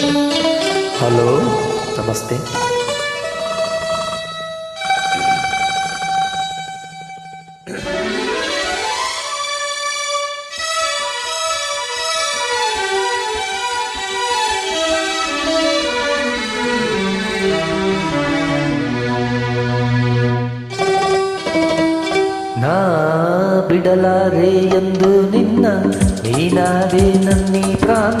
Hello ನಮಸ್ತೆ ನಾ ಬಿಡಲಾರೆ ಎಂದು ನಿನ್ನ ನೀನಾದೆ ನನ್ನಿ ಪ್ರಾಣ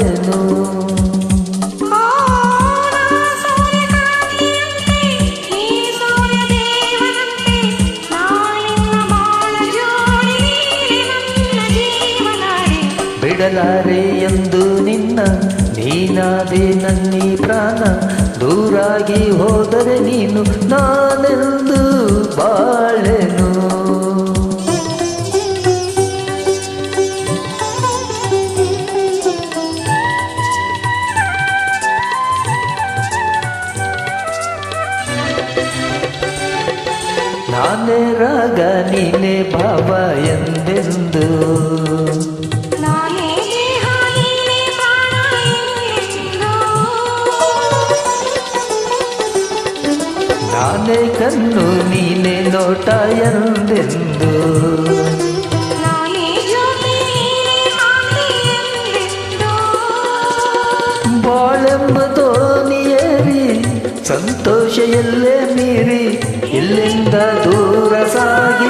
ಬಿಡಲಾರೆ ಎಂದು ನಿನ್ನ ನೀನಾದೆ ನನ್ನಿ ಪ್ರಾಣ ದೂರಾಗಿ ಹೋದರೆ ನೀನು ನಾನೆಂದು ಬಾಳೆನು. ನಾನೇ ರಾಗ, ನೀನೆ ಭಾವ ಎಂದೆಂದು ನಾನೇ ಕಣ್ಣು ನೀಲೆ ನೋಟ ಎಂದೆಂದು? ಬಾಳೆಂಬ ದೋಣಿಯೇರಿ ಸಂತೋಷ ಎಲ್ಲೇ ಮೀರಿ ಇಲ್ಲಿಂದ ದೂರ ಸಾಗಿ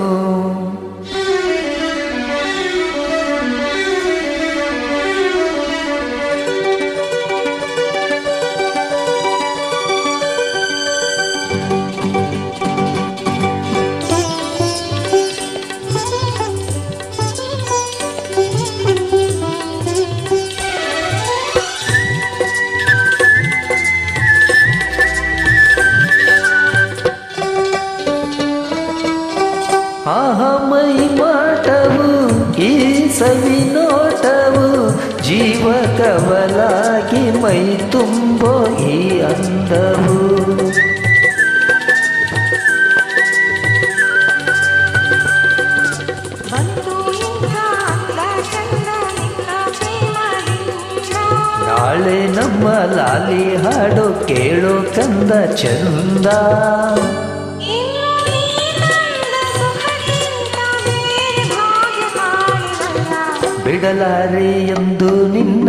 ಮೈ ತುಂಬೋ ಈ ಅಂದವು ನಾಳೆ ನಮ್ಮ ಲಾಲಿ ಹಾಡು ಕೇಳೋ ಕಂದ ಚಂದ ಬಿಡಲಾರೆ ಎಂದು ನಿನ್ನ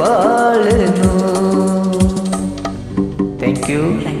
ಬಾಳೆನು ಥ್ಯಾಂಕ್ ಯು ಯು